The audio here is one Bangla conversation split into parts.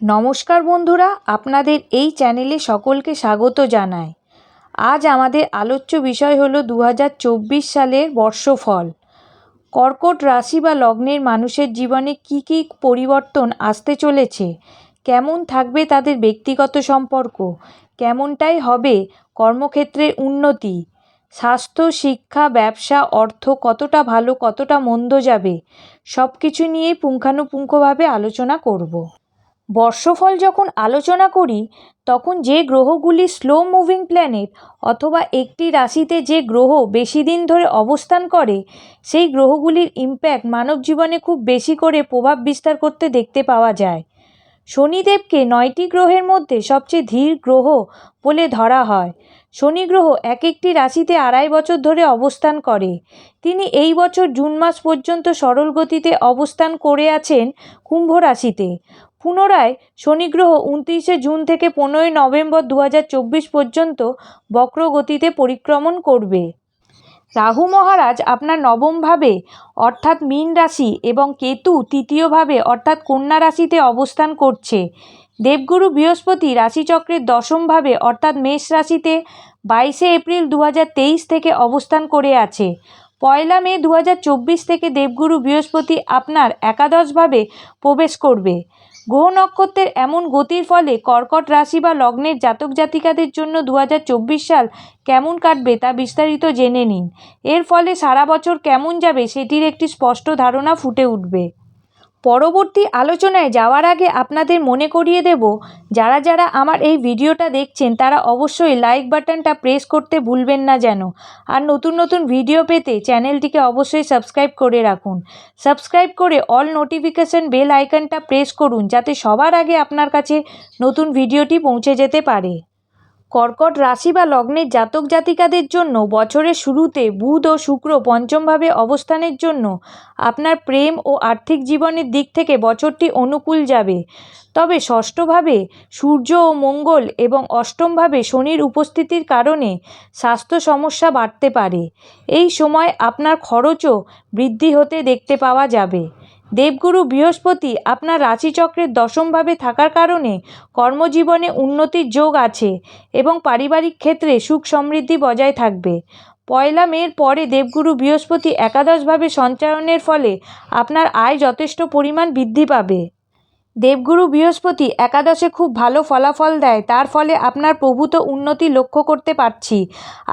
নমস্কার বন্ধুরা, আপনাদের এই চ্যানেলে সকলকে স্বাগত জানাই। আজ আমাদের আলোচ্য বিষয় হল দু হাজার চব্বিশ সালের বর্ষফল। কর্কট রাশি বা লগ্নের মানুষের জীবনে কী কী পরিবর্তন আসতে চলেছে? কেমন থাকবে তাদের ব্যক্তিগত সম্পর্ক? কেমনটাই হবে কর্মক্ষেত্রের উন্নতি? স্বাস্থ্য, শিক্ষা, ব্যবসা, অর্থ কতটা ভালো, কতটা মন্দ যাবে? সব কিছু নিয়েই পুঙ্খানুপুঙ্খভাবে আলোচনা করব। বর্ষফল যখন আলোচনা করি, তখন যে গ্রহগুলি স্লো মুভিং প্ল্যানেট অথবা একটি রাশিতে যে গ্রহ বেশি দিন ধরে অবস্থান করে, সেই গ্রহগুলির ইম্প্যাক্ট মানব জীবনে খুব বেশি করে প্রভাব বিস্তার করতে দেখতে পাওয়া যায়। শনিদেবকে নয়টি গ্রহের মধ্যে সবচেয়ে ধীর গ্রহ বলে ধরা হয়। শনি গ্রহ এক একটি রাশিতে আড়াই বছর ধরে অবস্থান করে। তিনি এই বছর জুন মাস পর্যন্ত সরল গতিতে অবস্থান করে আছেন কুম্ভ রাশিতে। পুনরায় শনিগ্রহ উনত্রিশে জুন থেকে পনেরোই নভেম্বর দু হাজার চব্বিশ পর্যন্ত বক্র গতিতে পরিক্রমণ করবে। রাহু মহারাজ আপনার নবমভাবে অর্থাৎ মীন রাশি এবং কেতু তৃতীয়ভাবে অর্থাৎ কন্যা রাশিতে অবস্থান করছে। দেবগুরু বৃহস্পতি রাশিচক্রের দশমভাবে অর্থাৎ মেষ রাশিতে বাইশে এপ্রিল দু হাজার তেইশ থেকে অবস্থান করে আছে। পয়লা মে দু হাজার চব্বিশ থেকে দেবগুরু বৃহস্পতি আপনার একাদশভাবে প্রবেশ করবে। গ্রহ নক্ষত্রের এমন গতির ফলে কর্কট রাশি বা লগ্নের জাতক জাতিকাদের জন্য দু হাজার চব্বিশ সাল কেমন কাটবে তা বিস্তারিত জেনে নিন। এর ফলে সারা বছর কেমন যাবে সেটির একটি স্পষ্ট ধারণা ফুটে উঠবে। পরবর্তী আলোচনায় যাওয়ার আগে আপনাদের মনে করিয়ে দেব, যারা যারা আমার এই ভিডিওটা দেখছেন, তারা অবশ্যই লাইক বাটনটা প্রেস করতে ভুলবেন না যেন। আর নতুন নতুন ভিডিও পেতে চ্যানেলটিকে অবশ্যই সাবস্ক্রাইব করে রাখুন। সাবস্ক্রাইব করে অল নোটিফিকেশান বেল আইকনটা প্রেস করুন, যাতে সবার আগে আপনার কাছে নতুন ভিডিওটি পৌঁছে যেতে পারে। কর্কট রাশি বা লগ্নের জাতক জাতিকাদের জন্য বছরের শুরুতে বুধ ও শুক্র পঞ্চমভাবে অবস্থানের জন্য আপনার প্রেম ও আর্থিক জীবনের দিক থেকে বছরটি অনুকূল যাবে। তবে ষষ্ঠভাবে সূর্য ও মঙ্গল এবং অষ্টমভাবে শনির উপস্থিতির কারণে স্বাস্থ্য সমস্যা বাড়তে পারে। এই সময় আপনার খরচও বৃদ্ধি হতে দেখতে পাওয়া যাবে। দেবগুরু বৃহস্পতি আপনার রাশিচক্রের দশমভাবে থাকার কারণে কর্মজীবনে উন্নতির যোগ আছে এবং পারিবারিক ক্ষেত্রে সুখ সমৃদ্ধি বজায় থাকবে। পয়লা মের পরে দেবগুরু বৃহস্পতি একাদশভাবে সঞ্চারণের ফলে আপনার আয় যথেষ্ট পরিমাণ বৃদ্ধি পাবে। দেবগুরু বৃহস্পতি একাদশে খুব ভালো ফলাফল দেয়, তার ফলে আপনার প্রভূত উন্নতি লক্ষ্য করতে পারছি।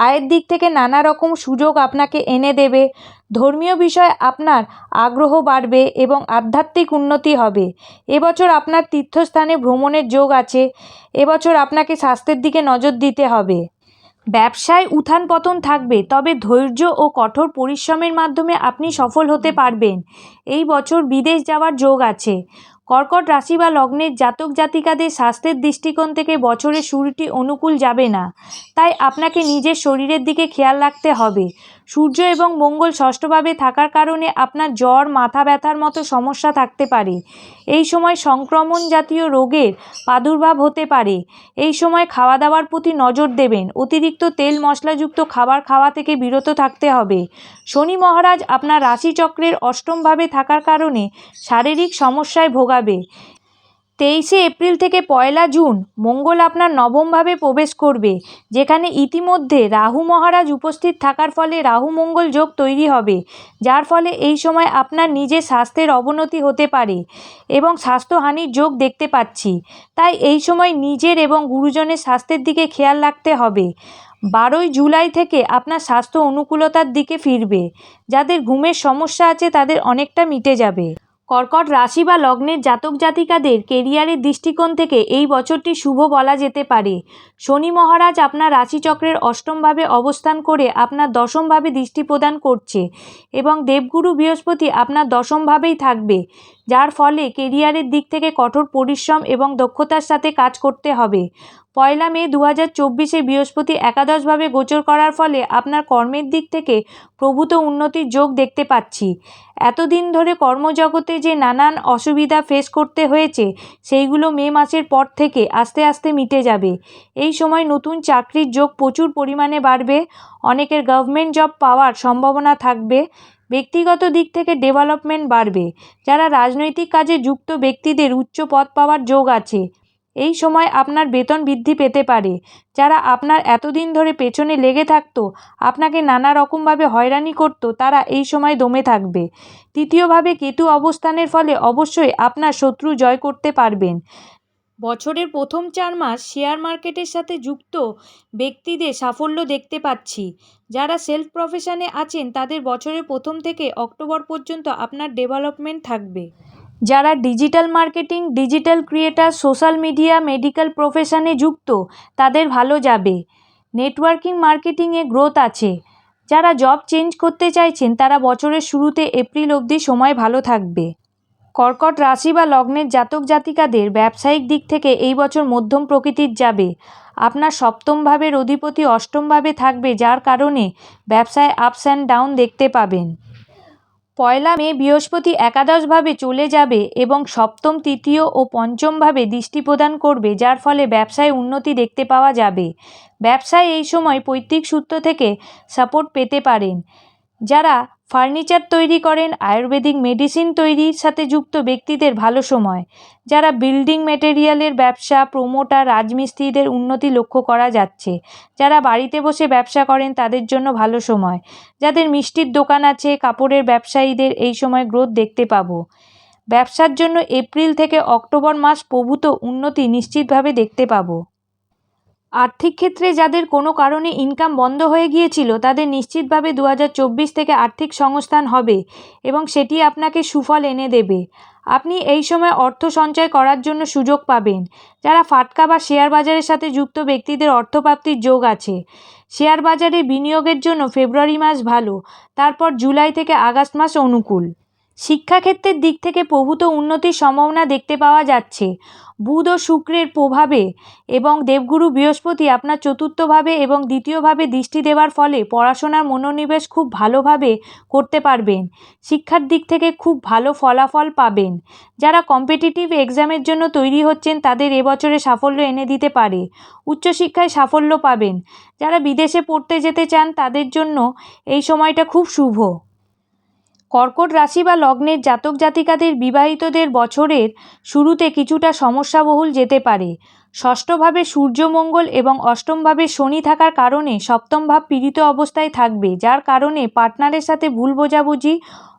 আয়ের দিক থেকে নানা রকম সুযোগ আপনাকে এনে দেবে। ধর্মীয় বিষয়ে আপনার আগ্রহ বাড়বে এবং আধ্যাত্মিক উন্নতি হবে। এবছর আপনার তীর্থস্থানে ভ্রমণের যোগ আছে। এবছর আপনাকে স্বাস্থ্যের দিকে নজর দিতে হবে। ব্যবসায় উত্থান পতন থাকবে, তবে ধৈর্য ও কঠোর পরিশ্রমের মাধ্যমে আপনি সফল হতে পারবেন। এই বছর বিদেশ যাওয়ার যোগ আছে। কর্কট রাশি বা লগ্নের জাতক জাতিকাদের স্বাস্থ্যের দৃষ্টিকোণ থেকে বছরের শুরুটি অনুকূল যাবে না। তাই আপনাকে নিজের শরীরের দিকে খেয়াল রাখতে হবে। সূর্য এবং মঙ্গল ষষ্ঠভাবে থাকার কারণে আপনার জ্বর, মাথা ব্যথার মতো সমস্যা থাকতে পারে। এই সময় সংক্রমণ জাতীয় রোগের প্রাদুর্ভাব হতে পারে। এই সময় খাওয়া দাওয়ার প্রতি নজর দেবেন। অতিরিক্ত তেল, মশলাযুক্ত খাবার খাওয়া থেকে বিরত থাকতে হবে। শনি মহারাজ আপনার রাশিচক্রের অষ্টমভাবে থাকার কারণে শারীরিক সমস্যায় ভোগাবে তেইশে এপ্রিল থেকে পয়লা জুন, মঙ্গল আপনার নবমভাবে প্রবেশ করবে, যেখানে ইতিমধ্যে রাহু মহারাজ উপস্থিত থাকার ফলে রাহু মঙ্গল যোগ তৈরি হবে, যার ফলে এই সময় আপনার নিজের স্বাস্থ্যের অবনতি হতে পারে এবং স্বাস্থ্যহানির যোগ দেখতে পাচ্ছি। তাই এই সময় নিজের এবং গুরুজনের স্বাস্থ্যের দিকে খেয়াল রাখতে হবে। বারোই জুলাই থেকে আপনার স্বাস্থ্য অনুকূলতার দিকে ফিরবে, যাদের ঘুমের সমস্যা আছে তাদের অনেকটা মিটে যাবে। কর্কট রাশি বা লগ্নের জাতক জাতিকাদের কেরিয়ারের দৃষ্টিকোণ থেকে এই বছরটি শুভ বলা যেতে পারে। শনি মহারাজ আপনার রাশিচক্রের অষ্টমভাবে অবস্থান করে আপনার দশমভাবে দৃষ্টি প্রদান করছে এবং দেবগুরু বৃহস্পতি আপনার দশমভাবেই থাকবে। যার ফলে কেরিয়ারের দিক থেকে কঠোর পরিশ্রম এবং দক্ষতার সাথে কাজ করতে হবে। পয়লা মে দু হাজার চব্বিশে বৃহস্পতি একাদশভাবে গোচর করার ফলে আপনার কর্মের দিক থেকে প্রভূত উন্নতির যোগ দেখতে পাচ্ছি। এতদিন ধরে কর্মজগতে যে নানান অসুবিধা ফেস করতে হয়েছে, সেইগুলো মে মাসের পর থেকে আস্তে আস্তে মিটে যাবে। এই সময় নতুন চাকরির যোগ প্রচুর পরিমাণে বাড়বে, অনেকের গভর্নমেন্ট জব পাওয়ার সম্ভাবনা থাকবে ব্যক্তিগত দিক থেকে ডেভেলপমেন্ট বাড়বে। যারা রাজনৈতিক কাজে যুক্ত ব্যক্তিদের উচ্চ পদ পাওয়ার যোগ আছে, এই সময় আপনার বেতন বৃদ্ধি পেতে পারে। যারা আপনার এতদিন ধরে পেছনে লেগে থাকতো, আপনাকে নানা রকমভাবে হয়রানি করতো, তারা এই সময় দমে থাকবে। তৃতীয়ভাবে, কেতু অবস্থানের ফলে অবশ্যই আপনার শত্রু জয় করতে পারবেন। বছরের প্রথম চার মাস শেয়ার মার্কেটের সাথে যুক্ত ব্যক্তিদের সাফল্য দেখতে পাচ্ছি। যারা সেলফ প্রফেশনে আছেন, তাদের বছরের প্রথম থেকে অক্টোবর পর্যন্ত আপনার ডেভেলপমেন্ট থাকবে। যারা digital marketing, digital creator, social media, medical প্রফেশনে যুক্ত, তাদের ভালো যাবে। নেটওয়ার্কিং, মার্কেটিংয়ে গ্রোথ আছে। যারা জব চেঞ্জ করতে চাইছেন, তারা বছরের শুরুতে এপ্রিল অবধি সময় ভালো থাকবে। কর্কট রাশি বা লগ্নের জাতক জাতিকাদের ব্যবসায়িক দিক থেকে এই বছর মধ্যম প্রকৃতির যাবে। আপনার সপ্তম ভাবের অধিপতি অষ্টম ভাবে থাকবে, যার কারণে ব্যবসায় আপস অ্যান্ড ডাউন দেখতে পাবেন। পয়লা মে বৃহস্পতি একাদশভাবে চলে যাবে এবং সপ্তম, তৃতীয় ও পঞ্চমভাবে দৃষ্টি প্রদান করবে, যার ফলে ব্যবসায় উন্নতি দেখতে পাওয়া যাবে। ব্যবসায় এই সময় পৈতৃক সূত্র থেকে সাপোর্ট পেতে পারেন। যারা ফার্নিচার তৈরি করেন, আয়ুর্বেদিক মেডিসিন তৈরির সাথে যুক্ত ব্যক্তিদের ভালো সময়। যারা বিল্ডিং মেটেরিয়ালের ব্যবসা, প্রোমোটার, রাজমিস্ত্রিদের উন্নতি লক্ষ্য করা যাচ্ছে। যারা বাড়িতে বসে ব্যবসা করেন, তাদের জন্য ভালো সময়। যাদের মিষ্টির দোকান আছে, কাপড়ের ব্যবসায়ীদের এই সময় গ্রোথ দেখতে পাবো। ব্যবসার জন্য এপ্রিল থেকে অক্টোবর মাস প্রভূত উন্নতি নিশ্চিতভাবে দেখতে পাবো। আর্থিক ক্ষেত্রে যাদের কোনো কারণে ইনকাম বন্ধ হয়ে গিয়েছিল, তাদের নিশ্চিতভাবে দু হাজার চব্বিশ থেকে আর্থিক সংস্থান হবে এবং সেটি আপনাকে সুফল এনে দেবে। আপনি এই সময় অর্থ সঞ্চয় করার জন্য সুযোগ পাবেন। যারা ফাটকা বা শেয়ার বাজারের সাথে যুক্ত ব্যক্তিদের অর্থপ্রাপ্তির যোগ আছে। শেয়ার বাজারে বিনিয়োগের জন্য ফেব্রুয়ারি মাস ভালো, তারপর জুলাই থেকে আগস্ট মাস অনুকূল। শিক্ষাক্ষেত্রের দিক থেকে প্রভূত উন্নতির সম্ভাবনা দেখতে পাওয়া যাচ্ছে। বুধ ও শুক্রের প্রভাবে এবং দেবগুরু বৃহস্পতি আপনার চতুর্থভাবে এবং দ্বিতীয়ভাবে দৃষ্টি দেওয়ার ফলে পড়াশোনার মনোনিবেশ খুব ভালোভাবে করতে পারবেন। শিক্ষার দিক থেকে খুব ভালো ফলাফল পাবেন। যারা কম্পিটিটিভ এক্সামের জন্য তৈরি হচ্ছেন, তাদের এবছরে সাফল্য এনে দিতে পারে। উচ্চশিক্ষায় সাফল্য পাবেন। যারা বিদেশে পড়তে যেতে চান, তাদের জন্য এই সময়টা খুব শুভ। কর্কট রাশি বা লগ্নের জাতক জাতিকাদের বিবাহিতদের বছরের শুরুতে কিছুটা সমস্যাবহুল যেতে পারে। ষষ্ঠভাবে সূর্যমঙ্গল এবং অষ্টমভাবে শনি থাকার কারণে সপ্তম ভাব পীড়িত অবস্থায় থাকবে, যার কারণে পার্টনারের সাথে ভুল বোঝাবুঝি,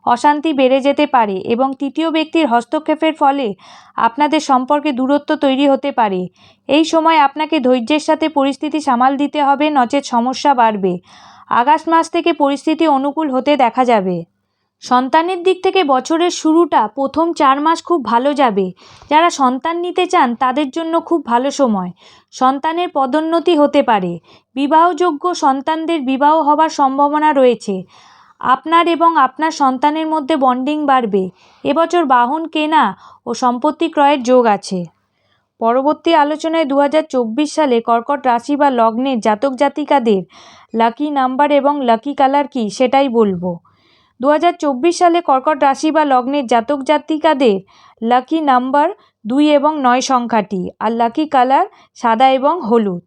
অশান্তি বেড়ে যেতে পারে এবং তৃতীয় ব্যক্তির হস্তক্ষেপের ফলে আপনাদের সম্পর্কে দূরত্ব তৈরি হতে পারে। এই সময় আপনাকে ধৈর্যের সাথে পরিস্থিতি সামাল দিতে হবে, নচেত সমস্যা বাড়বে। আগস্ট মাস থেকে পরিস্থিতি অনুকূল হতে দেখা যাবে। সন্তানের দিক থেকে বছরের শুরুটা প্রথম চার মাস খুব ভালো যাবে। যারা সন্তান নিতে চান, তাদের জন্য খুব ভালো সময়। সন্তানের পদোন্নতি হতে পারে। বিবাহযোগ্য সন্তানদের বিবাহ হবার সম্ভাবনা রয়েছে। আপনার এবং আপনার সন্তানের মধ্যে বন্ডিং বাড়বে। এবছর বাহন কেনা ও সম্পত্তি ক্রয়ের যোগ আছে। পরবর্তী আলোচনায় দু হাজার চব্বিশ সালে কর্কট রাশি বা লগ্নের জাতক জাতিকাদের লাকি নাম্বার এবং লাকি কালার কি সেটাই বলব। দু হাজার চব্বিশ সালে কর্কট রাশি বা লগ্নের জাতক জাতিকাদের লাকি নাম্বার দুই এবং নয় সংখ্যাটি আর লাকি কালার সাদা এবং হলুদ।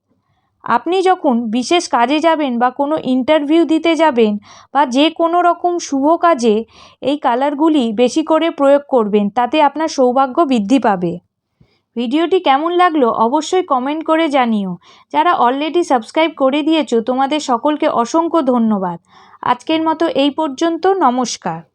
আপনি যখন বিশেষ কাজে যাবেন বা কোনো ইন্টারভিউ দিতে যাবেন বা যে কোনো রকম শুভ কাজে এই কালারগুলি বেশি করে প্রয়োগ করবেন, তাতে আপনার সৌভাগ্য বৃদ্ধি পাবে। ভিডিওটি কেমন লাগল অবশ্যই কমেন্ট করে জানিও। যারা অলরেডি সাবস্ক্রাইব করে দিয়েছ, তোমাদের সকলকে অসংখ্য ধন্যবাদ। আজকের মতো এই পর্যন্ত নমস্কার।